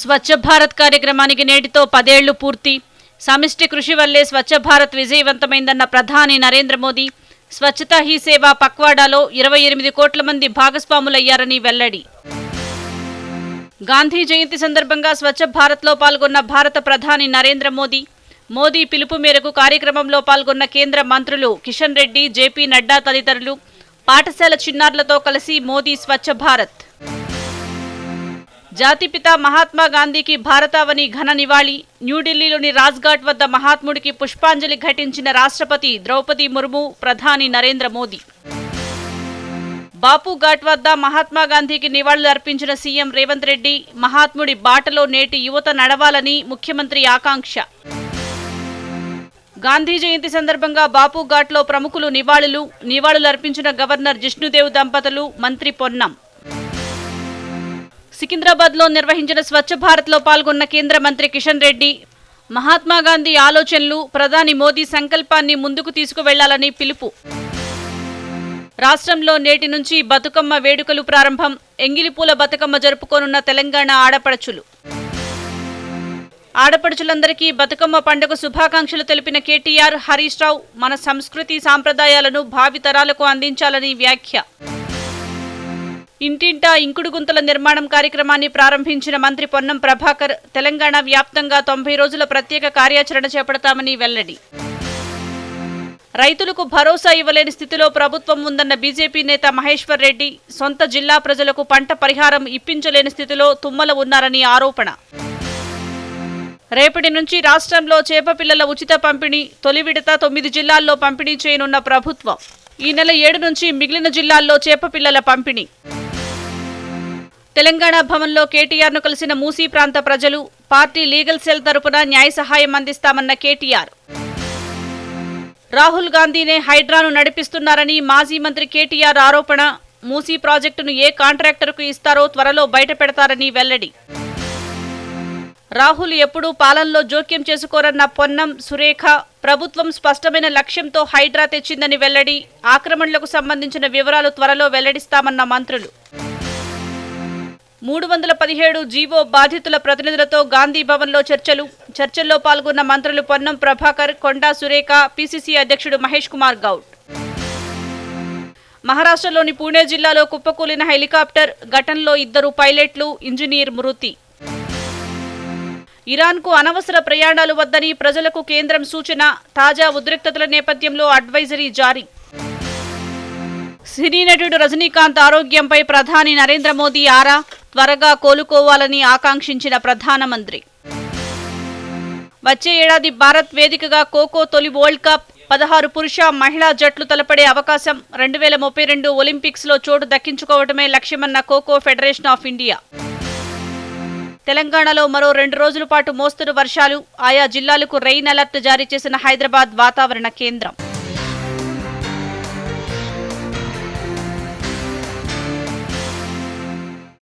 స్వచ్ఛ భారత్ కార్యక్రమానికి నేటితో పదేళ్ళు పూర్తి. సమిష్టి కృషి వల్లే స్వచ్ఛ భారత్ విజయవంతమైందన్న ప్రధాని నరేంద్ర మోదీ స్వచ్ఛతా హీ సేవ పక్వాడాలో ఇరవై ఎనిమిది కోట్ల మంది భాగస్వాములయ్యారని వెల్లడి. గాంధీ జయంతి సందర్భంగా స్వచ్ఛ భారత్లో పాల్గొన్న భారత ప్రధాని నరేంద్ర మోదీ మోదీ పిలుపు మేరకు కార్యక్రమంలో పాల్గొన్న కేంద్ర మంత్రులు కిషన్ రెడ్డి జేపీ నడ్డా తదితరులు పాఠశాల చిన్నారులతో కలిసి మోదీ స్వచ్ఛ భారత్. జాతిపిత మహాత్మా గాంధీకి భారతావని ఘన నివాళి. న్యూఢిల్లీలోని రాజ్ఘాట్ వద్ద మహాత్ముడికి పుష్పాంజలి ఘటించిన రాష్ట్రపతి ద్రౌపది ముర్ము ప్రధాని నరేంద్ర మోదీ. బాపు ఘాట్ వద్ద మహాత్మా గాంధీకి నివాళులు అర్పించిన సీఎం రేవంత్ రెడ్డి మహాత్ముడి బాటలో నేటి యువత నడవాలని ముఖ్యమంత్రి ఆకాంక్ష. గాంధీ జయంతి సందర్భంగా బాపు ఘాట్లో ప్రముఖులు నివాళులు నివాళులు అర్పించిన గవర్నర్ జిష్ణుదేవ్ దంపతులు మంత్రి పొన్నం. సికింద్రాబాద్లో నిర్వహించిన స్వచ్ఛ భారత్లో పాల్గొన్న కేంద్ర మంత్రి కిషన్ రెడ్డి మహాత్మా గాంధీ ఆలోచనలు ప్రధాని మోదీ సంకల్పాన్ని ముందుకు తీసుకువెళ్ళాలని పిలుపు. రాష్ట్రంలో నేటి నుంచి బతుకమ్మ వేడుకలు ప్రారంభం ఎంగిలిపూల బతుకమ్మ జరుపుకోనున్న తెలంగాణ ఆడపడుచులు. ఆడపడుచులందరికీ బతుకమ్మ పండుగ శుభాకాంక్షలు తెలిపిన కేటీఆర్ హరీష్ రావు మన సంస్కృతి సాంప్రదాయాలను భావితరాలకు అందించాలని వ్యాఖ్య. ఇంటింటా ఇంకుడు గుంతల నిర్మాణం కార్యక్రమాన్ని ప్రారంభించిన మంత్రి పొన్నం ప్రభాకర్ తెలంగాణ వ్యాప్తంగా తొంభై రోజుల ప్రత్యేక కార్యాచరణ చేపడతామని వెల్లడి. రైతులకు భరోసా ఇవ్వలేని స్థితిలో ప్రభుత్వం ఉందన్న బీజేపీ నేత మహేశ్వర్ రెడ్డి సొంత జిల్లా ప్రజలకు పంట పరిహారం ఇప్పించలేని స్థితిలో తుమ్మల ఉన్నారని ఆరోపణ. రేపటి నుంచి రాష్ట్రంలో చేపపిల్లల ఉచిత పంపిణీ తొలి విడత తొమ్మిది జిల్లాల్లో పంపిణీ చేయనున్న ప్రభుత్వం. ఈ నెల ఏడు నుంచి మిగిలిన జిల్లాల్లో చేపపిల్లల పంపిణీ. తెలంగాణ భవన్లో కేటీఆర్ను కలిసిన మూసీ ప్రాంత ప్రజలు పార్టీ లీగల్ సెల్ తరపున న్యాయ సహాయం అందిస్తామన్న కేటీఆర్. రాహుల్ గాంధీనే హైడ్రాను నడిపిస్తున్నారని మాజీ మంత్రి కేటీఆర్ ఆరోపణ. మూసీ ప్రాజెక్టును ఏ కాంట్రాక్టర్కు ఇస్తారో త్వరలో బయట పెడతారని వెల్లడి. రాహుల్ ఎప్పుడూ పాలనలో జోక్యం చేసుకోరన్న పొన్నం సురేఖ ప్రభుత్వం స్పష్టమైన లక్ష్యంతో హైడ్రా తెచ్చిందని వెల్లడి. ఆక్రమణలకు సంబంధించిన వివరాలు త్వరలో వెల్లడిస్తామన్న మంత్రులు. మూడు వందల పదిహేడు జీవో బాధితుల ప్రతినిధులతో గాంధీ భవన్లో చర్చలు. చర్చల్లో పాల్గొన్న మంత్రులు పొన్నం ప్రభాకర్ కొండా సురేఖ పిసిసి అధ్యక్షుడు మహేష్ కుమార్ గౌడ్. మహారాష్ట్రలోని పూణే జిల్లాలో కుప్పకూలిన హెలికాప్టర్ ఘటనలో ఇద్దరు పైలట్లు ఇంజనీర్ మృతి. ఇరాన్కు అనవసర ప్రయాణాలు వద్దని ప్రజలకు కేంద్రం సూచన తాజా ఉద్రిక్తతల నేపథ్యంలో అడ్వైజరీ జారీ. సినీ నటుడు రజనీకాంత్ ఆరోగ్యంపై ప్రధాని నరేంద్ర మోదీ ఆరా. త్వరగా కోలుకోవాలని ఆకాంక్షించిన ప్రధానమంత్రి. వచ్చే ఏడాది భారత్ వేదికగా ఖోఖో తొలి వరల్డ్ కప్ పదహారు పురుష మహిళా జట్లు తలపడే అవకాశం రెండు వేల ముప్పై రెండు ఒలింపిక్స్లో చోటు దక్కించుకోవటమే లక్ష్యమన్న ఖోఖో ఫెడరేషన్ ఆఫ్ ఇండియా. తెలంగాణలో మరో రెండు రోజుల పాటు మోస్తరు వర్షాలు ఆయా జిల్లాలకు రెయిన్ అలర్ట్ జారీ చేసిన హైదరాబాద్ వాతావరణ కేంద్రం.